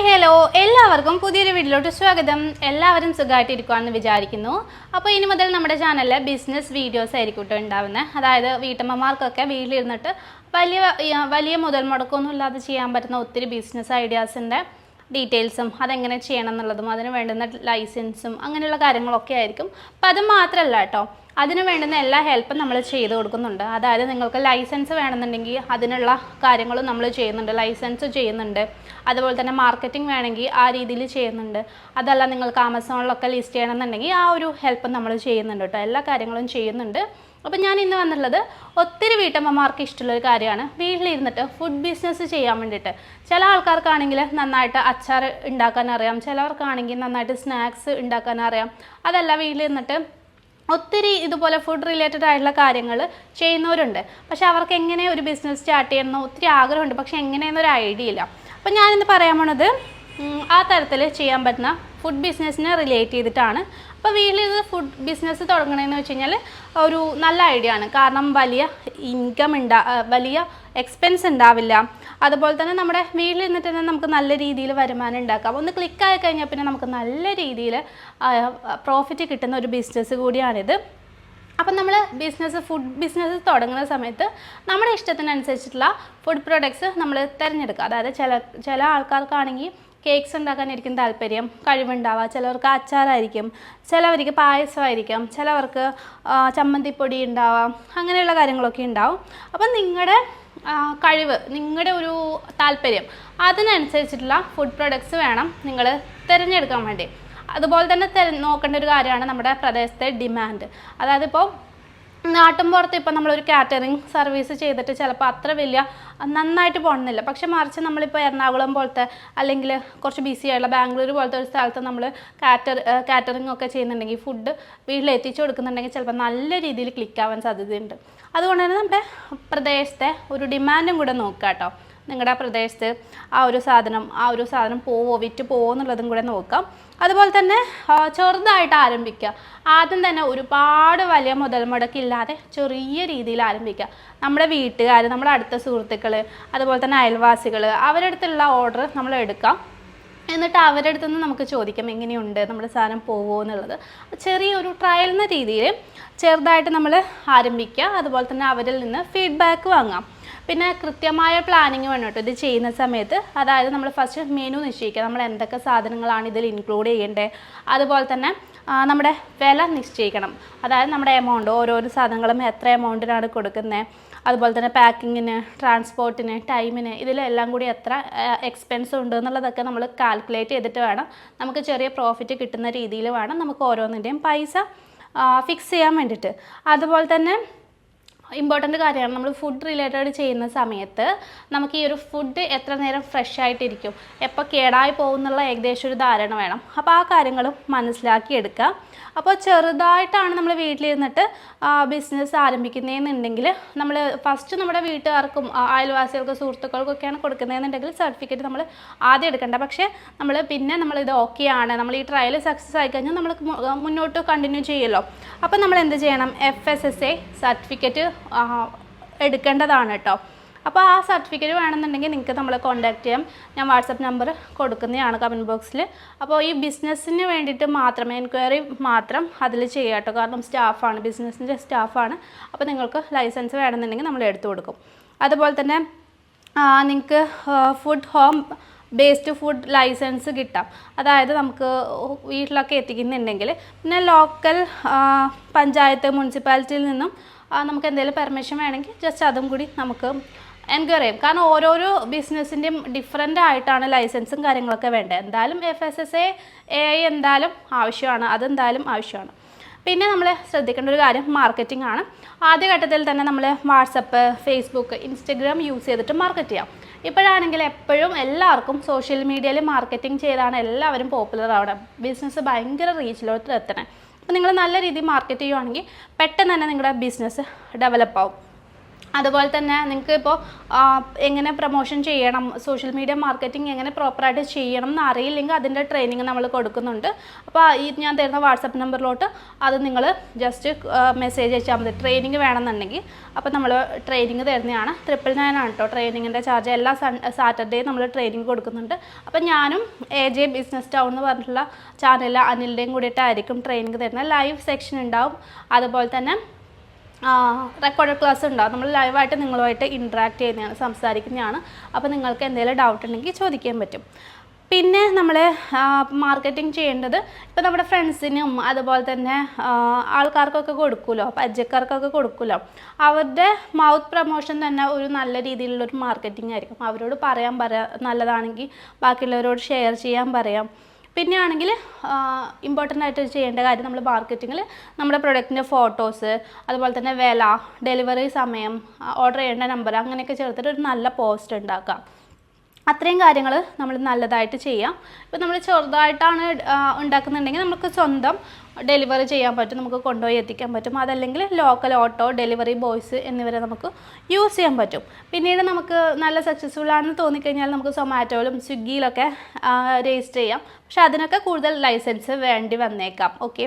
Hi hello എല്ലാവർക്കും പുതിയൊരു വീഡിയോയിലോട്ട് സ്വാഗതം. എല്ലാവരും സുഖമായിട്ടിരിക്കുവാണെന്ന് വിചാരിക്കുന്നു. അപ്പോൾ ഇനി മുതൽ നമ്മുടെ ചാനലിൽ ബിസിനസ് വീഡിയോസ് ആയിരിക്കും കേട്ടോ ഉണ്ടാവുന്നത് അതായത് വീട്ടമ്മമാർക്കൊക്കെ വീട്ടിലിരുന്നിട്ട് വലിയ വലിയ മുതൽ മുടക്കമൊന്നും ഇല്ലാതെ ചെയ്യാൻ പറ്റുന്ന ഒത്തിരി ബിസിനസ് ഐഡിയാസിന്റെ ഡീറ്റെയിൽസും അതെങ്ങനെ ചെയ്യണം എന്നുള്ളതും അതിന് വേണ്ടുന്ന ലൈസൻസും അങ്ങനെയുള്ള കാര്യങ്ങളൊക്കെ ആയിരിക്കും. അപ്പം അത് മാത്രമല്ല കേട്ടോ അതിന് വേണ്ടുന്ന എല്ലാ ഹെൽപ്പും നമ്മൾ ചെയ്ത് കൊടുക്കുന്നുണ്ട്. അതായത് നിങ്ങൾക്ക് ലൈസൻസ് വേണമെന്നുണ്ടെങ്കിൽ അതിനുള്ള കാര്യങ്ങളും നമ്മൾ ചെയ്യുന്നുണ്ട്. ലൈസൻസ് ചെയ്യുന്നുണ്ട്. അതുപോലെ തന്നെ മാർക്കറ്റിംഗ് വേണമെങ്കിൽ ആ രീതിയിൽ ചെയ്യുന്നുണ്ട്. അതല്ല നിങ്ങൾക്ക് ആമസോണിലൊക്കെ ലിസ്റ്റ് ചെയ്യണമെന്നുണ്ടെങ്കിൽ ആ ഒരു ഹെൽപ്പും നമ്മൾ ചെയ്യുന്നുണ്ട് കേട്ടോ. എല്ലാ കാര്യങ്ങളും ചെയ്യുന്നുണ്ട്. അപ്പോൾ ഞാൻ ഇന്ന് വന്നുള്ളത് ഒത്തിരി വീട്ടമ്മമാർക്ക് ഇഷ്ടമുള്ള ഒരു കാര്യമാണ്. വീട്ടിലിരുന്നിട്ട് ഫുഡ് ബിസിനസ് ചെയ്യാൻ വേണ്ടിയിട്ട്. ചില ആൾക്കാർക്കാണെങ്കിൽ നന്നായിട്ട് അച്ചാർ ഉണ്ടാക്കാൻ അറിയാം. ചിലവർക്കാണെങ്കിൽ നന്നായിട്ട് സ്നാക്സ് ഉണ്ടാക്കാൻ അറിയാം. അതല്ല വീട്ടിലിരുന്നിട്ട് ഒത്തിരി ഇതുപോലെ ഫുഡ് റിലേറ്റഡ് ആയിട്ടുള്ള കാര്യങ്ങൾ ചെയ്യുന്നവരുണ്ട്. പക്ഷെ അവർക്ക് എങ്ങനെ ഒരു ബിസിനസ് സ്റ്റാർട്ട് ചെയ്യണമെന്ന് ഒത്തിരി ആഗ്രഹമുണ്ട്. പക്ഷെ എങ്ങനെയെന്നൊരു ഐഡിയ ഇല്ല. അപ്പം ഞാനിന്ന് പറയാൻ പോണത് ആ തരത്തിൽ ചെയ്യാൻ പറ്റുന്ന ഫുഡ് ബിസിനസ്സിനെ റിലേറ്റ് ചെയ്തിട്ടാണ്. അപ്പോൾ വീട്ടിൽ ഇത് ഫുഡ് ബിസിനസ് തുടങ്ങണമെന്ന് വെച്ച് കഴിഞ്ഞാൽ ഒരു നല്ല ഐഡിയ ആണ്. കാരണം വലിയ ഇൻകം ഉണ്ടാ വലിയ എക്സ്പെൻസ് ഉണ്ടാവില്ല അതുപോലെ തന്നെ നമ്മുടെ വീട്ടിൽ നിന്നിട്ട് തന്നെ നമുക്ക് നല്ല രീതിയിൽ വരുമാനം ഉണ്ടാക്കാം ഒന്ന് ക്ലിക്ക് ആയി കഴിഞ്ഞാൽ പിന്നെ നമുക്ക് നല്ല രീതിയിൽ പ്രോഫിറ്റ് കിട്ടുന്ന ഒരു ബിസിനസ് കൂടിയാണിത്. അപ്പം നമ്മൾ ബിസിനസ് ഫുഡ് ബിസിനസ് തുടങ്ങുന്ന സമയത്ത് നമ്മുടെ ഇഷ്ടത്തിനനുസരിച്ചിട്ടുള്ള ഫുഡ് പ്രൊഡക്ട്സ് നമ്മൾ തിരഞ്ഞെടുക്കുക. അതായത് ചില ചില ആൾക്കാർക്കാണെങ്കിൽ കേക്ക്സ് ഉണ്ടാക്കാനായിരിക്കും താല്പര്യം കഴിവുണ്ടാവുക ചിലവർക്ക് അച്ചാറായിരിക്കും ചിലവർക്ക് പായസമായിരിക്കും ചിലവർക്ക് ചമ്മന്തിപ്പൊടി ഉണ്ടാവാം അങ്ങനെയുള്ള കാര്യങ്ങളൊക്കെ ഉണ്ടാവും. അപ്പം നിങ്ങളുടെ കഴിവ് നിങ്ങളുടെ ഒരു താല്പര്യം അതിനനുസരിച്ചിട്ടുള്ള ഫുഡ് പ്രൊഡക്ട്സ് വേണം നിങ്ങൾ തിരഞ്ഞെടുക്കാൻ വേണ്ടി. അതുപോലെ തന്നെ നോക്കേണ്ട ഒരു കാര്യമാണ് നമ്മുടെ പ്രദേശത്തെ ഡിമാൻഡ് അതായത് ഇപ്പോൾ നാട്ടിൻപുറത്ത് ഇപ്പം നമ്മളൊരു കാറ്ററിംഗ് സർവീസ് ചെയ്തിട്ട് ചിലപ്പോൾ അത്ര വലിയ നന്നായിട്ട് പോകണമെന്നില്ല പക്ഷെ മറിച്ച് നമ്മളിപ്പോൾ എറണാകുളം പോലത്തെ അല്ലെങ്കിൽ കുറച്ച് ബിസി ആയുള്ള ബാംഗ്ലൂർ പോലത്തെ ഒരു സ്ഥലത്ത് നമ്മൾ കാറ്റർ കാറ്ററിംഗ് ഒക്കെ ചെയ്യുന്നുണ്ടെങ്കിൽ ഫുഡ് വീട്ടിൽ എത്തിച്ചു കൊടുക്കുന്നുണ്ടെങ്കിൽ ചിലപ്പോൾ നല്ല രീതിയിൽ ക്ലിക്കാവാൻ സാധ്യതയുണ്ട്. അതുകൊണ്ട് തന്നെ നമ്മുടെ പ്രദേശത്തെ ഒരു ഡിമാൻഡും കൂടെ നോക്കുക കേട്ടോ നിങ്ങളുടെ ആ പ്രദേശത്ത് ആ ഒരു സാധനം ആ ഒരു സാധനം പോവോ വിറ്റ് പോവോ എന്നുള്ളതും കൂടെ നോക്കാം. അതുപോലെ തന്നെ ചെറുതായിട്ട് ആരംഭിക്കുക ആദ്യം തന്നെ ഒരുപാട് വലിയ മുതൽ മുടക്കില്ലാതെ ചെറിയ രീതിയിൽ ആരംഭിക്കുക നമ്മുടെ വീട്ടുകാർ നമ്മുടെ അടുത്ത സുഹൃത്തുക്കൾ അതുപോലെ തന്നെ അയൽവാസികൾ അവരുടെ അടുത്തുള്ള ഓർഡർ നമ്മൾ എടുക്കാം എന്നിട്ട് അവരുടെ അടുത്ത് നിന്ന് നമുക്ക് ചോദിക്കാം എങ്ങനെയുണ്ട്? നമ്മുടെ സാധനം പോവോ? എന്നുള്ളത്. ചെറിയൊരു ട്രയൽ എന്ന രീതിയിൽ ചെറുതായിട്ട് നമ്മൾ ആരംഭിക്കുക. അതുപോലെ തന്നെ അവരിൽ നിന്ന് ഫീഡ്ബാക്ക് വാങ്ങാം. പിന്നെ കൃത്യമായ പ്ലാനിങ് വേണം കേട്ടോ. ഇത് ചെയ്യുന്ന സമയത്ത് അതായത് നമ്മൾ ഫസ്റ്റ് മെനു നിശ്ചയിക്കുക. നമ്മൾ എന്തൊക്കെ സാധനങ്ങളാണ് ഇതിൽ ഇൻക്ലൂഡ് ചെയ്യേണ്ടത്? അതുപോലെ തന്നെ നമ്മുടെ വില നിശ്ചയിക്കണം. അതായത് നമ്മുടെ എമൗണ്ട് ഓരോരോ സാധനങ്ങളും എത്ര എമൗണ്ടിനാണ് കൊടുക്കുന്നത്? അതുപോലെ തന്നെ പാക്കിങ്ങിന് ട്രാൻസ്പോർട്ടിന് ടൈമിന് ഇതിലെല്ലാം കൂടി എത്ര എക്സ്പെൻസ് ഉണ്ട് എന്നുള്ളതൊക്കെ നമ്മൾ കാൽക്കുലേറ്റ് ചെയ്തിട്ട് വേണം നമുക്ക് ചെറിയ പ്രോഫിറ്റ് കിട്ടുന്ന രീതിയിൽ വേണം നമുക്ക് ഓരോന്നിന്റെയും പൈസ ഫിക്സ് ചെയ്യാൻ വേണ്ടിയിട്ട്. അതുപോലെ തന്നെ ഇമ്പോർട്ടന്റ് കാര്യമാണ്. നമ്മൾ ഫുഡ് റിലേറ്റഡ് ചെയ്യുന്ന സമയത്ത് നമുക്ക് ഈ ഒരു ഫുഡ് എത്ര നേരം ഫ്രഷ് ആയിട്ടിരിക്കും എപ്പോൾ കേടായി പോകുന്നുള്ള ഏകദേശം ഒരു ധാരണ വേണം. അപ്പോൾ ആ കാര്യങ്ങളും മനസ്സിലാക്കി എടുക്കാം അപ്പോൾ ചെറുതായിട്ടാണ് നമ്മൾ വീട്ടിലിരുന്നിട്ട് ബിസിനസ് ആരംഭിക്കുന്നതെന്നുണ്ടെങ്കിൽ നമ്മൾ ഫസ്റ്റ് നമ്മുടെ വീട്ടുകാർക്കും അയൽവാസികൾക്കും സുഹൃത്തുക്കൾക്കൊക്കെയാണ് കൊടുക്കുന്നതെന്നുണ്ടെങ്കിൽ സർട്ടിഫിക്കറ്റ് നമ്മൾ ആദ്യം എടുക്കേണ്ട. പക്ഷേ നമ്മൾ പിന്നെ നമ്മൾ ഇത് ഓക്കെ ആണ്. നമ്മൾ ഈ ട്രയൽ സക്സസ് ആയി കഴിഞ്ഞാൽ നമ്മൾ മുന്നോട്ട് കണ്ടിന്യൂ ചെയ്യുമല്ലോ. അപ്പോൾ നമ്മൾ എന്ത് ചെയ്യണം? F S S A certificate എടുക്കേണ്ടതാണ് കേട്ടോ അപ്പോൾ ആ സർട്ടിഫിക്കറ്റ് വേണമെന്നുണ്ടെങ്കിൽ നിങ്ങൾക്ക് നമ്മളെ കോൺടാക്ട് ചെയ്യാം. ഞാൻ വാട്സപ്പ് നമ്പർ കൊടുക്കുന്നതാണ് കമന്റ് ബോക്സിൽ അപ്പോൾ ഈ ബിസിനസ്സിന് വേണ്ടിയിട്ട് മാത്രം എൻക്വയറി മാത്രം അതിൽ ചെയ്യാം കേട്ടോ കാരണം സ്റ്റാഫാണ് ബിസിനസ്സിന്റെ സ്റ്റാഫാണ് അപ്പോൾ നിങ്ങൾക്ക് ലൈസൻസ് വേണമെന്നുണ്ടെങ്കിൽ നമ്മൾ എടുത്തു കൊടുക്കും. അതുപോലെ തന്നെ നിങ്ങൾക്ക് food home based food license കിട്ടാം. അതായത് നമുക്ക് വീട്ടിലൊക്കെ എത്തിക്കുന്നുണ്ടെങ്കിൽ പിന്നെ ലോക്കൽ പഞ്ചായത്ത് മുനിസിപ്പാലിറ്റിയിൽ നിന്നും നമുക്ക് എന്തെങ്കിലും പെർമിഷൻ വേണമെങ്കിൽ ജസ്റ്റ് അതും കൂടി നമുക്ക് എൻക്വയറി ചെയ്യും. കാരണം ഓരോരോ ബിസിനസ്സിന്റെയും ഡിഫറെന്റ് ആയിട്ടാണ് ലൈസൻസും കാര്യങ്ങളൊക്കെ വേണ്ടത്. എന്തായാലും F S S A A I എന്തായാലും ആവശ്യമാണ്. അതെന്തായാലും ആവശ്യമാണ്. പിന്നെ നമ്മൾ ശ്രദ്ധിക്കേണ്ട ഒരു കാര്യം മാർക്കറ്റിംഗ് ആണ്. ആദ്യ ഘട്ടത്തിൽ തന്നെ നമ്മൾ വാട്സപ്പ് ഫേസ്ബുക്ക് ഇൻസ്റ്റഗ്രാം യൂസ് ചെയ്തിട്ട് മാർക്കറ്റ് ചെയ്യാം. ഇപ്പോഴാണെങ്കിൽ എപ്പോഴും എല്ലാവർക്കും സോഷ്യൽ മീഡിയയിൽ മാർക്കറ്റിംഗ് ചെയ്താണ് എല്ലാവരും പോപ്പുലർ ആവണം ബിസിനസ് ഭയങ്കര റീച്ചിലോട്ട് എത്തണേ. അപ്പോൾ നിങ്ങൾ നല്ല രീതിയിൽ മാർക്കറ്റ് ചെയ്യുവാണെങ്കിൽ പെട്ടെന്ന് തന്നെ നിങ്ങളുടെ ബിസിനസ് ഡെവലപ്പ് ആവും. അതുപോലെ തന്നെ നിങ്ങൾക്ക് ഇപ്പോൾ എങ്ങനെ പ്രൊമോഷൻ ചെയ്യണം സോഷ്യൽ മീഡിയ മാർക്കറ്റിംഗ് എങ്ങനെ പ്രോപ്പറായിട്ട് ചെയ്യണം എന്ന് അറിയില്ലെങ്കിൽ അതിന്റെ ട്രെയിനിങ് നമ്മൾ കൊടുക്കുന്നുണ്ട്. അപ്പോൾ ഈ ഞാൻ തരുന്ന വാട്സപ്പ് നമ്പറിലോട്ട് അത് നിങ്ങൾ ജസ്റ്റ് മെസ്സേജ് അയച്ചാൽ മതി. ട്രെയിനിങ് വേണമെന്നുണ്ടെങ്കിൽ. അപ്പോൾ നമ്മൾ ട്രെയിനിങ് തരുന്നതാണ്. ട്രിപ്പിൾ നയൻ ആണ് കേട്ടോ ട്രെയിനിങ്ങിന്റെ ചാർജ് എല്ലാ സാറ്റർഡേ നമ്മൾ ട്രെയിനിങ് കൊടുക്കുന്നുണ്ട്. അപ്പോൾ ഞാനും എ ജെ ബിസിനസ് ടൗൺ എന്ന് പറഞ്ഞിട്ടുള്ള ചാനലിൽ അനിലിന്റെയും കൂടിയിട്ടായിരിക്കും ട്രെയിനിങ് തരുന്നത്. ലൈവ് സെക്ഷൻ ഉണ്ടാവും. അതുപോലെ തന്നെ റെക്കോർഡഡ് ക്ലാസ് ഉണ്ടാവും നമ്മൾ ലൈവായിട്ട് നിങ്ങളുമായിട്ട് ഇൻട്രാക്ട് ചെയ്യുന്നതാണ് സംസാരിക്കുന്നതാണ്. അപ്പോൾ നിങ്ങൾക്ക് എന്തെങ്കിലും ഡൗട്ട് ഉണ്ടെങ്കിൽ ചോദിക്കാൻ പറ്റും. പിന്നെ നമ്മൾ മാർക്കറ്റിംഗ് ചെയ്യേണ്ടത് ഇപ്പോൾ നമ്മുടെ ഫ്രണ്ട്സിനും അതുപോലെ തന്നെ ആൾക്കാർക്കൊക്കെ കൊടുക്കുമല്ലോ പരിചയക്കാർക്കൊക്കെ കൊടുക്കുമല്ലോ അവരുടെ മൗത്ത് പ്രൊമോഷൻ തന്നെ ഒരു നല്ല രീതിയിലുള്ളൊരു മാർക്കറ്റിംഗ് ആയിരിക്കും. അവരോട് പറയാൻ പറയാ നല്ലതാണെങ്കിൽ ബാക്കിയുള്ളവരോട് ഷെയർ ചെയ്യാൻ പറയാം. പിന്നെ ആണെങ്കിൽ ഇമ്പോർട്ടന്റ് ആയിട്ട് ചെയ്യേണ്ട കാര്യം നമ്മൾ മാർക്കറ്റിങ്ങിൽ നമ്മുടെ പ്രൊഡക്റ്റിന്റെ ഫോട്ടോസ് അതുപോലെ തന്നെ വില ഡെലിവറി സമയം ഓർഡർ ചെയ്യേണ്ട നമ്പർ അങ്ങനെയൊക്കെ ചേർത്തിട്ട് ഒരു നല്ല പോസ്റ്റ് ഉണ്ടാക്കാം. അത്രയും കാര്യങ്ങൾ നമ്മൾ നല്ലതായിട്ട് ചെയ്യാം. ഇപ്പം നമ്മൾ ചെറുതായിട്ടാണ് ഉണ്ടാക്കുന്നുണ്ടെങ്കിൽ നമുക്ക് സ്വന്തം ഡെലിവറി ചെയ്യാൻ പറ്റും നമുക്ക് കൊണ്ടുപോയി എത്തിക്കാൻ പറ്റും. അതല്ലെങ്കിൽ ലോക്കൽ ഓട്ടോ ഡെലിവറി ബോയ്സ് എന്നിവരെ നമുക്ക് യൂസ് ചെയ്യാൻ പറ്റും. പിന്നീട് നമുക്ക് നല്ല സക്സസ്ഫുൾ ആണെന്ന് തോന്നിക്കഴിഞ്ഞാൽ നമുക്ക് സൊമാറ്റോയിലും സ്വിഗ്ഗിയിലൊക്കെ രജിസ്റ്റർ ചെയ്യാം. പക്ഷേ അതിനൊക്കെ കൂടുതൽ ലൈസൻസ് വേണ്ടി വന്നേക്കാം. ഓക്കെ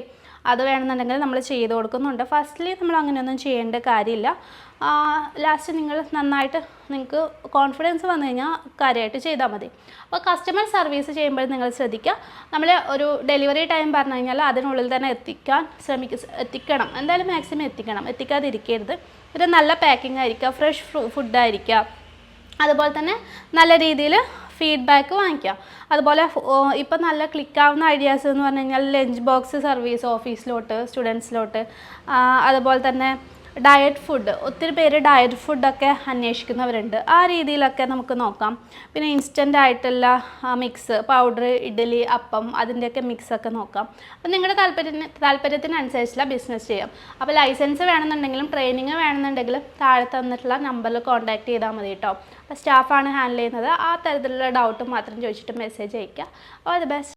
അത് വേണമെന്നുണ്ടെങ്കിൽ നമ്മൾ ചെയ്ത് കൊടുക്കുന്നുണ്ട്. ഫസ്റ്റ്ലി നമ്മൾ അങ്ങനെയൊന്നും ചെയ്യേണ്ട കാര്യമില്ല. ലാസ്റ്റ് നിങ്ങൾ നന്നായിട്ട് നിങ്ങൾക്ക് കോൺഫിഡൻസ് വന്നു കഴിഞ്ഞാൽ കാര്യമായിട്ട് ചെയ്താൽ മതി. അപ്പോൾ കസ്റ്റമർ സർവീസ് ചെയ്യുമ്പോൾ നിങ്ങൾ ശ്രദ്ധിക്കുക നമ്മൾ ഒരു ഡെലിവറി ടൈം പറഞ്ഞു കഴിഞ്ഞാൽ അതിനുള്ളിൽ തന്നെ എത്തിക്കാൻ ശ്രമിക്ക എത്തിക്കണം. എന്തായാലും മാക്സിമം എത്തിക്കണം. എത്തിക്കാതിരിക്കരുത്. ഒരു നല്ല പാക്കിംഗ് ആയിരിക്കുക ഫ്രഷ് ഫുഡായിരിക്കുക അതുപോലെ തന്നെ നല്ല രീതിയിൽ ഫീഡ്ബാക്ക് വാങ്ങിക്കുക അതുപോലെ ഇപ്പം നല്ല ക്ലിക്കാവുന്ന ഐഡിയാസ് എന്ന് പറഞ്ഞു കഴിഞ്ഞാൽ ലഞ്ച് ബോക്സ് സർവീസ് ഓഫീസിലോട്ട് സ്റ്റുഡൻസിലോട്ട് അതുപോലെ തന്നെ ഡയറ്റ് ഫുഡ് ഒത്തിരി പേര് ഡയറ്റ് ഫുഡൊക്കെ അന്വേഷിക്കുന്നവരുണ്ട്. ആ രീതിയിലൊക്കെ നമുക്ക് നോക്കാം. പിന്നെ ഇൻസ്റ്റന്റ് ആയിട്ടുള്ള മിക്സ് പൗഡർ ഇഡ്ഡലി അപ്പം അതിന്റെയൊക്കെ മിക്സൊക്കെ നോക്കാം. അപ്പം നിങ്ങളുടെ താല്പര്യത്തിന് താല്പര്യത്തിനനുസരിച്ചുള്ള ബിസിനസ് ചെയ്യാം. അപ്പോൾ ലൈസൻസ് വേണമെന്നുണ്ടെങ്കിലും ട്രെയിനിങ് വേണമെന്നുണ്ടെങ്കിലും താഴെ തന്നിട്ടുള്ള നമ്പറിൽ കോൺടാക്ട് ചെയ്താൽ മതി കേട്ടോ സ്റ്റാഫാണ് ഹാൻഡിൽ ചെയ്യുന്നത്. ആ തരത്തിലുള്ള ഡൗട്ട് മാത്രം ചോദിച്ചിട്ട് മെസ്സേജ് അയയ്ക്കുക. All the best